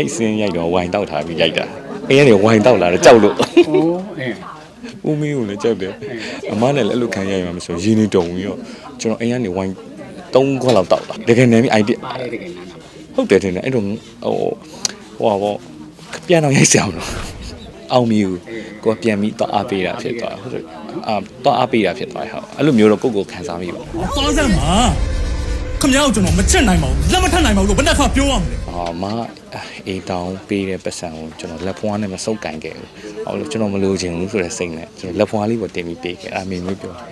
အဲ့စင်းရိုက်တော့ဝိုင်တောက်ထားပြီးရိုက်တာအဲ့ကနေဝိုင်တောက်လာတော့ကြောက်လို့ဟိုအဲဦးမင်းကိုလည်းကြောက်တယ်အမနဲ့လည်းအဲ့လိုခံရရမှာမဆိုရင်းနေတုံပြီးတော့ကျွန်တော်အဲ့ကနေဝိုင်3ခွက်လောက်တောက်တာတကယ်နေပြီ idea ပါတယ်တကယ်နားနာဟုတ်တယ်တင်တယ်အဲ့တော့ဟိုဟိုပါဘောပြန်တော့ရိုက်စရာမလိုအောင်မြူကိုပြန်ပြီးတော့အားပေးတာဖြစ်သွားဟုတ်တယ်အာတော့အားပေးတာဖြစ်သွားဟုတ်အဲ့လိုမျိုးတော့ကိုယ့်ကိုယ်ခံစားမိပါသွားစမ်းပါ ခမ ्या ကိုကျွန်တော်မချက်နိုင်ပါဘူးလက်မထပ်နိုင်ပါဘူးလို့ဘယ်နဲ့ဖပြောရမလဲအာမအေးတောင်းပေးတဲ့ပတ်စံကိုကျွန်တော်လက်ဖွားနဲ့မစုပ်ကင်ခဲ့ဘူး။အော်လို့ကျွန်တော်မလိုချင်ဘူးဆိုတဲ့စိတ်နဲ့ကျွန်တော်လက်ဖွားလေးပေါ်တင်ပြီးပေးခဲ့။အမေမျိုးပြော။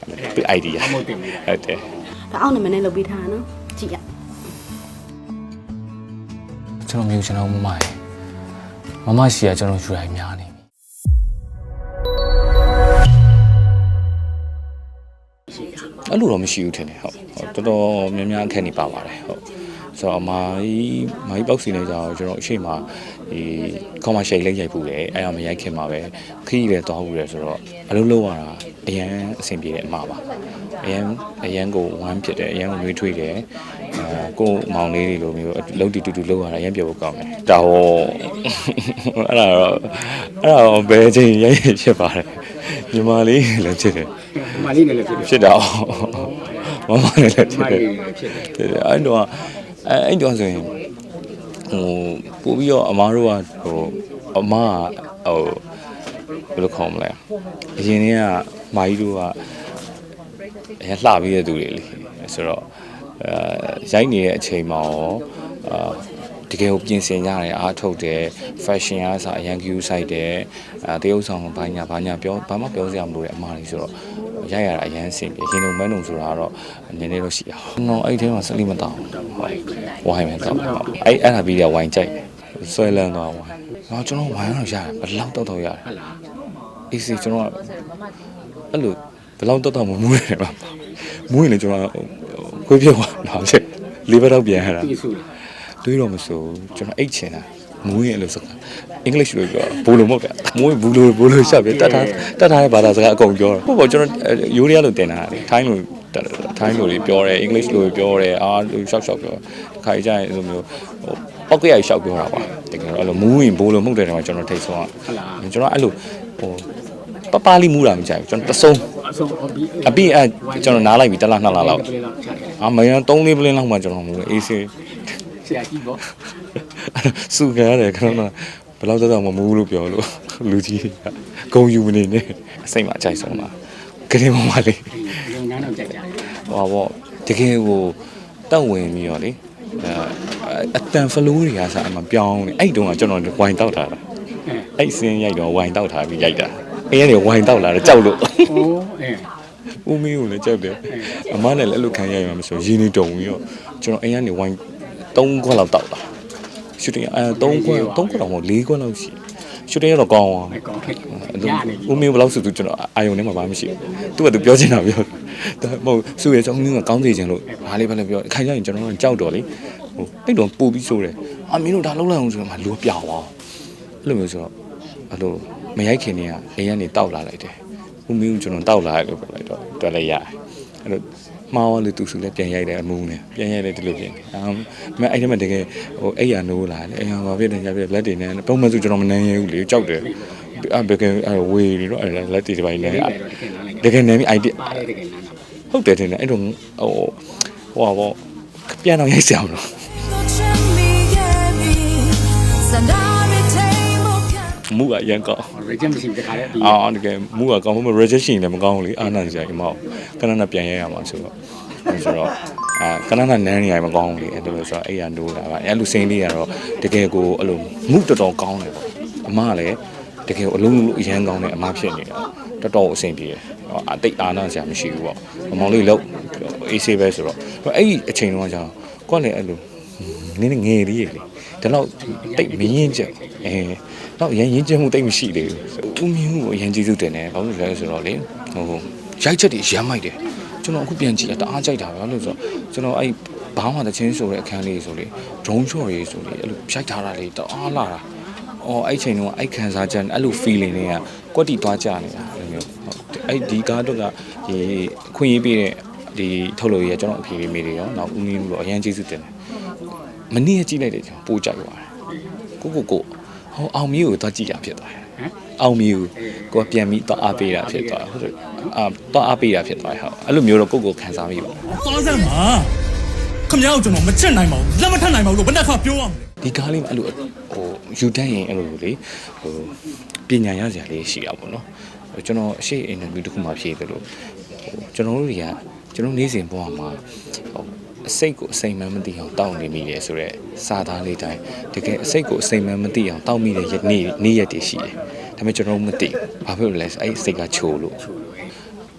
အဲ့ဒါပြ idea အမို့တင်ပြီဟုတ်တယ်ဒါအောင်နာမည်နဲ့လုပ်ပေးထားတာနော်ကြည့်ရကျွန်တော်မျိုးကျွန်တော်မမရေမမရှိရကျွန်တော်ယူရိုင်းများနေပြီ။အဲ့လိုတော့မရှိဘူးထင်တယ်ဟုတ်။ဟု တ်တော်တော်များများအခက်နေပါပါတယ်ဟုတ်။ဆိုတော့အမကြီးမကြီးပေါက်စီနေကြတော့ကျွန်တော်အရှိမဒီကော်မရှိတ်လေးရိုက်ပူတယ်အဲ့ဒါမရိုက်ခင်မှာပဲခီးလည်းသွားဘူးလေဆိုတော့အလုပ်လုပ်ရတာအရန်အဆင်ပြေတဲ့အမပါအရန်အရန်ကိုဝမ်းဖြစ်တယ်အရန်ကိုနှွေးထွေးတယ်အဲကိုယ်မောင်လေးတွေလိုမျိုးလုံးတီတူတူလုပ်ရတာအရန်ပြောဖို့ကောင်းတယ်ဒါဟောအဲ့ဒါတော့အဲ့ဒါတော့ဘယ်ချိန်ရိုက်ရဖြစ်ပါတယ်ညီမလေးလည်းဖြစ်တယ်မာလေးနဲ့လည်းဖြစ်တယ်ဖြစ်တာ မမလည်းဖြစ်တယ်မာလေးနဲ့လည်းဖြစ်တယ်ဖြစ်တယ်အဲ့တော့အဲ့အဲ့တော့ဆိုရင်ဟိုပို့ပြီးတော့အမားတို့ကဟိုအမကဟိုဘယ်လိုခေါ်မလဲအရင်ကမာကြီးတို့ကအရင်လှပြီးတဲ့သူတွေလေဆိုတော့အဲရိုက်နေတဲ့အချိန်မှာရောအာ တကယ်ကိုပြင်ဆင်ကြတယ်အားထုတ်တယ် fashion အားစားအရန် view site တယ်အဲတရုပ်ဆောင်ဘာညာဘာညာပြောဘာမှပြောစရာမလိုတဲ့အမှားလေးဆိုတော့ရိုက်ရတာအရန်အဆင်ပြေရင်လုံးမန်းလုံးဆိုတာကတော့နည်းနည်းတော့ရှိအောင်တော့အဲ့ဒီထဲမှာစလိမတောင်းဝိုင်းမယ်တော့အဲ့အဲ့ဒါပြီးတော့ဝိုင်းကြိုက်ဆွဲလန်းသွားဝိုင်းဟောကျွန်တော်ဝိုင်းတော့ရတယ်ဘယ်လောက်တော့တော့ရတယ်ဟုတ်လားအေးစီကျွန်တော်ကအဲ့လိုဘယ်လောက်တော့တော့မမူးနေပါမူးရင်လည်းကျွန်တော်ခွေးပြတ်သွားလာချက်လေးဘက်တော့ပြန်ရတာပြီးဆိုလား တွေးတော့မစိုးကျွန်တော်အိတ်ချင်တာမူးရင်အဲ့လိုစကားအင်္ဂလိပ်လိုပြောဘူလိုမဟုတ်တယ်မူးရင်ဘူးလိုဘူးလိုရှောက်ပြတတ်ထားတတ်ထားတဲ့ဘာသာစကားအကုန်ပြောတာဟုတ်ပေါ့ကျွန်တော်ယူရီးယားလိုတင်တာလေထိုင်းလိုထိုင်းလိုတွေပြောတယ်အင်္ဂလိပ်လိုပြောတယ်အာလိုရှောက်ရှောက်ပြောခါကြရင်အဲ့လိုမျိုးဟိုပောက်ကရိုက်ရှောက်ပြောတာပါတကယ်တော့အဲ့လိုမူးရင်ဘူးလိုမဟုတ်တယ်တဲ့မှာကျွန်တော်ထိတ်ဆုံးอ่ะဟုတ်လားကျွန်တော်အဲ့လိုဟိုပပလေးမူးတာမကြိုက်ဘူးကျွန်တော်တဆုံးအဆုံးဟောပြီးအပြီးအဲ့ကျွန်တော်နားလိုက်ပြီတစ်လနှစ်လလောက်ပြလေးလောက်ချတယ်အာမယံ3လေးပလင်းလောက်မှကျွန်တော်မူးတယ်အေးစေး ဆရာကြီးပေါ့စူကြရတယ်ခဏတော့ဘယ်လောက်တော့မမူးလို့ပြောလို့လူကြီးကဂုံယူမနေနဲ့အစိမ့်မှာအကြိုက်ဆုံးပါကလေးမမလေးဒီငန်းတော့ကြိုက်ကြတယ်ဟောပေါ့တကယ်ကိုတက်ဝင်ပြီးတော့လေအဲအတန်ဖလိုးတွေကစားအမှပြောင်းနေအဲ့တုန်းကကျွန်တော်ဝိုင်တောက်ထားတာအဲ့စင်းရိုက်တော့ဝိုင်တောက်ထားပြီးရိုက်တာအဲ့ကနေဝိုင်တောက်လာတော့ကြောက်လို့ဟိုအဲဦးမင်းကိုလည်းကြောက်တယ်အမနဲ့လည်းအဲ့လိုခံရရမှာမဆိုရင်းနေတုံပြီးတော့ကျွန်တော်အိမ်ကနေဝိုင်း 3ခွက်လောက်တောက်တာရှူတင်အဲ3ခွက်3ခွက်တော့မဟုတ်4ခွက်လောက်ရှိရှူတင်ရတော့ကောင်းအောင်အကောင်ထိတ်အဲ့လိုရနေပြီဦးမင်းဘယ်လောက်ဆိုသူကျွန်တော်အာယုံထဲမှာဘာမှမရှိဘူးသူကသူပြောချင်တာပြောဒါမဟုတ်စုရဆုံးမင်းကကောင်းစေချင်လို့ဘာလေးဘာလေးပြောခိုင်ကြရင်ကျွန်တော်ကကြောက်တော့လေဟိုအဲ့တော့ပူပြီးဆိုတယ်အမင်းတို့ဒါလုံးလိုက်အောင်ဆိုတော့မှလူပြောင်းသွားအဲ့လိုမျိုးဆိုတော့အဲ့လိုမရိုက်ခင်နေကအိမ်ကနေတောက်လာလိုက်တယ်ဦးမင်းကကျွန်တော်တောက်လာတယ်လို့ပြောလိုက်တော့တွက်လိုက်ရတယ်အဲ့လို မှားသွားလို့သူစုလည်းပြန်ရိုက်တယ်အမူးနဲ့ပြန်ရိုက်တယ်ဒီလိုပြင်တယ်အမ်မအဲ့ဒီမှာတကယ်ဟိုအဲ့ရနိုးလာတယ်အဲ့ရဘာဖြစ်တယ်ညာဖြစ်လက်တွေနဲ့ပုံမှန်ဆိုကျွန်တော်မနိုင်ရဘူးလေကြောက်တယ်အဘကအဲဝေးနေတော့အဲ့လက်တွေဒီပိုင်းနဲ့တကယ်တော့တကယ်နားလိုက်တကယ်နေပြီ idea ပါတယ်တကယ်နားနာဟုတ်တယ်တင်တယ်အဲ့တော့ဟိုဟိုပါဘောပြန်တော့ရိုက်စရာမလို မူကအရင်ကောင်းဟော region မရှိတခါတည်းပြီးအာတကယ်မူကကောင်းမှ rejection လည်းမကောင်းဘူးလေအာနာစရာအိမ်မောက်ကနနပြန်ရဲရမှာဆိုတော့အဲဆိုတော့အာကနနနန်းနေရမကောင်းဘူးလေအဲ့လိုဆိုတော့အဲ့ရနိုးတာပါအဲ့လိုစိမ့်လေးကတော့တကယ်ကိုအဲ့လိုမူတော်တော်ကောင်းတယ်ပေါ့အမကလည်းတကယ်အလုံးလုံးအရန်ကောင်းတဲ့အမဖြစ်နေတာတော်တော်အဆင်ပြေတယ်အတိတ်အာနာစရာမရှိဘူးပေါ့အမောင်လေးလောက်အေးဆေးပဲဆိုတော့အဲ့ဒီအချိန်တုန်းကကျတော့ကိုကလည်းအဲ့လို နည်းနည်းငယ်လေးလေဒါတော့တိတ်မရင်းချက်အဲတော့ရန်ရင်းချက်မှုတိတ်မရှိသေးဘူးဦးမျိုးကိုအရင်ကျေးဇူးတင်တယ်ဘာလို့လဲဆိုတော့လေဟိုရိုက်ချက်တွေရမ်းမိုက်တယ်ကျွန်တော်အခုပြန်ကြည့်ရတအားကြိုက်တာပဲဘာလို့ဆိုတော့ကျွန်တော်အဲ့ဘာမှတချင်းဆိုတဲ့အခန်းလေးဆိုလေဒရုန်းချော်ရေးဆိုလေအဲ့လိုဖြိုက်ထားတာလေတအားလာတာအော်အဲ့ချိန်တုန်းကအဲ့ခံစားချက်အဲ့လို feeling တွေကကွက်တီသွားကြနေတာအဲ့လိုမျိုးဟုတ်အဲ့ဒီကားတော့ကဒီခွင့်ရေးပေးတဲ့ဒီထုတ်လို့ရကျွန်တော်အဖေလေးမေတွေရောနောက်ဦးမင်းတို့အရင်ကျေးဇူးတင်တယ် မနေ့ကကြည့်လိုက်တယ်ကျွန်တော်ပို့ကြိုက်သွားတယ်ကိုကိုကိုဟောအောင်မျိုးကိုသွားကြည့်ရဖြစ်သွားတယ်ဟမ်အောင်မျိုးကိုကပြန်ပြီးတော့အားပေးတာဖြစ်သွားဟုတ်တယ်အာတော့အားပေးတာဖြစ်သွားတယ်ဟုတ်အဲ့လိုမျိုးတော့ကိုကိုခံစားမိပါသွားစမ်းပါခမ ्या ကိုကျွန်တော်မချက်နိုင်ပါဘူးလက်မထနိုင်ပါဘူးလို့ဘယ်နှခါပြောရမလဲဒီကားလေးမှာအဲ့လိုဟိုယူတန်းရင်အဲ့လိုလေဟိုပညာရစရာလေးရှိတာပေါ့နော်ဟိုကျွန်တော်အရှိအင်တာဗျူးတစ်ခုမှဖြေတယ်လို့ဟိုကျွန်တော်တို့တွေကကျွန်တော်နေ့စဉ်ဘဝမှာဟို အစိတ်ကိုအစိမ်မှန်းမသိအောင်တောက်နေမိတယ်ဆိုတော့စာသားလေးတိုင်းတကယ်အစိတ်ကိုအစိမ်မှန်းမသိအောင်တောက်မိတဲ့ရက်နေ့နေ့ရက်တွေရှိတယ်ဒါပေမဲ့ကျွန်တော်တို့မသိဘူးဘာဖြစ်လို့လဲဆိုအဲ့ဒီစိတ်ကချိုလို့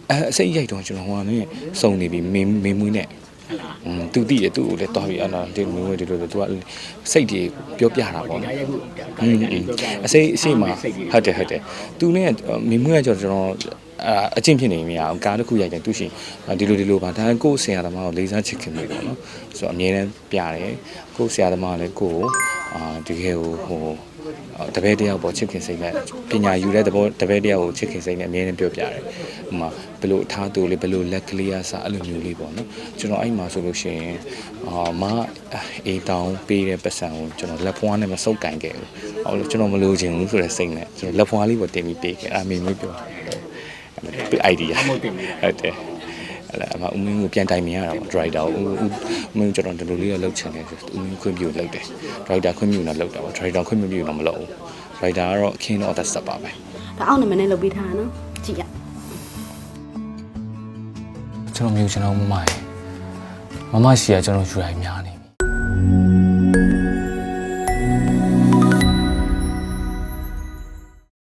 အဲအစိတ်ရိုက်တော့ကျွန်တော်ဟိုကနဲ့စုံနေပြီမင်းမင်းမွေးနဲ့ ဟုတ်လားอืม तू သိတယ် तू ကိုလည်းသွားပြီးအဲ့တော့ဒီမင်းဝဲဒီလိုဆို तू ကစိတ်တွေပြောပြတာပေါ့နော် ရိုက်ခုဒါရိုက်ခုပြောပြအစိအစိမှာဟုတ်တယ်ဟုတ်တယ်သူနဲ့မိမွေးကကျွန်တော်အာအချင်းဖြစ်နေမိအောင်ကားတစ်ခုရိုက်တယ်သူရှင်ဒီလိုဒီလိုပါဒါကိုယ့်ဆရာသမားကိုလေးစားချစ်ခင်မိပေါ့နော်ဆိုတော့အမြဲတမ်းပြတယ်ကိုယ့်ဆရာသမားကလည်းကိုယ့်ကိုအာတကယ်ကိုဟို တပည့်တယောက်ပေါ့ချစ်ခင်စိတ်နဲ့ပညာယူတဲ့သဘောတပည့်တယောက်ကိုချစ်ခင်စိတ်နဲ့အမြဲတမ်းပြောပြတယ်။ဟိုမှာဘယ်လိုအထားတူလေးဘယ်လိုလက်ကလေးအစားအဲ့လိုမျိုးလေးပေါ့နော်။ကျွန်တော်အဲ့မှာဆိုလို့ရှိရင်အာမအေးတောင်းပေးတဲ့ပတ်စံကိုကျွန်တော်လက်ဖွားနဲ့မစုပ်ကင်ခဲ့ဘူး။ဟောလို့ကျွန်တော်မလိုချင်ဘူးဆိုတဲ့စိတ်နဲ့ကျွန်တော်လက်ဖွားလေးပေါ်တင်ပြီးပေးခဲ့။အမေမျိုးပြောတယ်။ idea ဟုတ်တယ် အဲ့ဒါအမဦးမင်းကိုပြန်တိုင်မြင်ရတာပေါ့ driver ကိုဦးဦးမင်းကျွန်တော်ဒီလိုလေးတော့လောက်ချင်တယ်ဆိုဦးမင်းခွင့်ပြုလောက်တယ် driver ခွင့်ပြုတော့လောက်တာပေါ့ driver ခွင့်မပြုတော့မလုပ်ဘူး driver ကတော့အခင်းတော့အသက်ဆက်ပါပဲဒါအောက်နာမည်နဲ့လုပ်ပေးထားတာနော်ကြည့်ရကျွန်တော်မျိုးကျွန်တော်မမရေမမရှိရကျွန်တော်ယူရည်များ